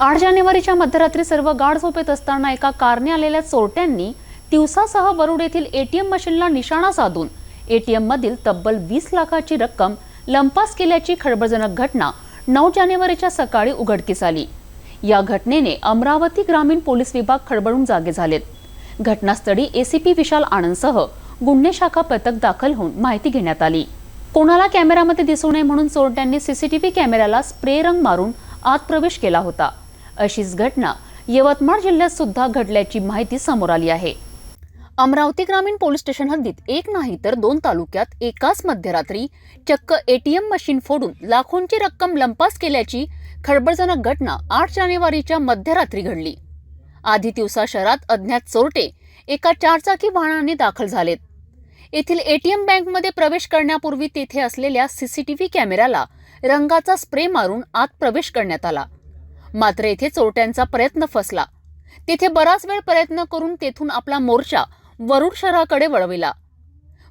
आठ जानेवारीच्या मध्यरात्री सर्व गाढ झोपेत असताना एका कारने आलेल्या चोरट्यांनी दिवसासह वरुड येथील एटीएम मशीनला निशाणा साधून एटीएम मधील तब्बल वीस लाखाची रक्कम लंपास केल्याची खळबळजनक घटना नऊ जानेवारीच्या सकाळी उघडकीस आली. या घटनेने अमरावती ग्रामीण पोलीस विभाग खळबळून जागे झालेत. घटनास्थळी एसीपी विशाल आनंदसह गुन्हे शाखा पथक दाखल होऊन माहिती घेण्यात आली. कोणाला कॅमेऱ्यामध्ये दिसू नये म्हणून चोरट्यांनी सीसीटीव्ही कॅमेऱ्याला स्प्रे रंग मारून आत प्रवेश केला होता. अशीच घटना यवतमाळ जिल्ह्यात सुद्धा घडल्याची माहिती समोर आली आहे. अमरावती ग्रामीण पोलीस स्टेशन हद्दीत एक नाही तर दोन तालुक्यात एकाच मध्यरात्री चक्क एटीएम मशीन फोडून लाखोंची रक्कम लंपास केल्याची खळबळजनक घटना आठ जानेवारीच्या मध्यरात्री घडली. आधी दिवसा शहरात अज्ञात चोरटे एका चारचाकी वाहनाने दाखल झालेत. येथील एटीएम बँकमध्ये प्रवेश करण्यापूर्वी तेथे असलेल्या सीसीटीव्ही कॅमेऱ्याला रंगाचा स्प्रे मारून आत प्रवेश करण्यात आला. मात्र येथे चोरट्यांचा प्रयत्न फसला. तेथे बराच वेळ प्रयत्न करून तेथून आपला मोर्चा वरुड शहराकडे वळविला.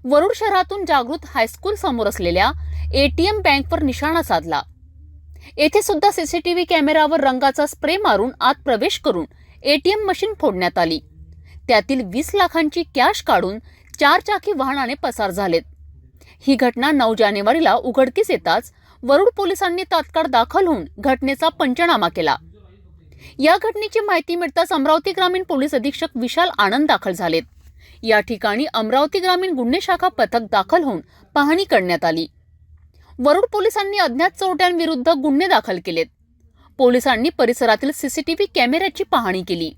वरुड शहरातून जागृत हायस्कूल समोर असलेल्या एटीएम बँकवर निशाणा साधला. येथे सुद्धा सीसीटीव्ही कॅमेरावर रंगाचा स्प्रे मारून आत प्रवेश करून एटीएम मशीन फोडण्यात आली. त्यातील वीस लाखांची कॅश काढून चार चाकी वाहनाने पसार झालेत. ही घटना नऊ जानेवारीला उघडकीस येताच वरुड पोलिसांनी तात्काळ दाखल होऊन घटनेचा पंचनामा केला. या घटनेची माहिती मिळताच अमरावती ग्रामीण पोलीस अधीक्षक विशाल आनंद दाखल झालेत. या ठिकाणी अमरावती ग्रामीण गुन्हे शाखा पथक दाखल होऊन पाहणी करण्यात आली. वरुड पोलिसांनी अज्ञात चोरट्यांविरुद्ध गुन्हे दाखल केलेत. पोलिसांनी परिसरातील सीसीटीव्ही कॅमेऱ्याची पाहणी केली.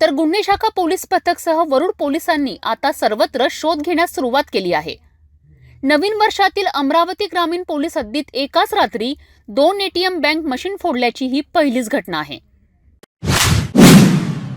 तर गुन्हे शाखा पोलीस पथकसह वरुड पोलिसांनी आता सर्वत्र शोध घेण्यास सुरुवात केली आहे. नवीन वर्षातील अमरावती ग्रामीण पोलीस हद्दीत एकाच रात्री दोन एटीएम बँक मशीन फोडल्याची ही पहिलीच घटना आहे.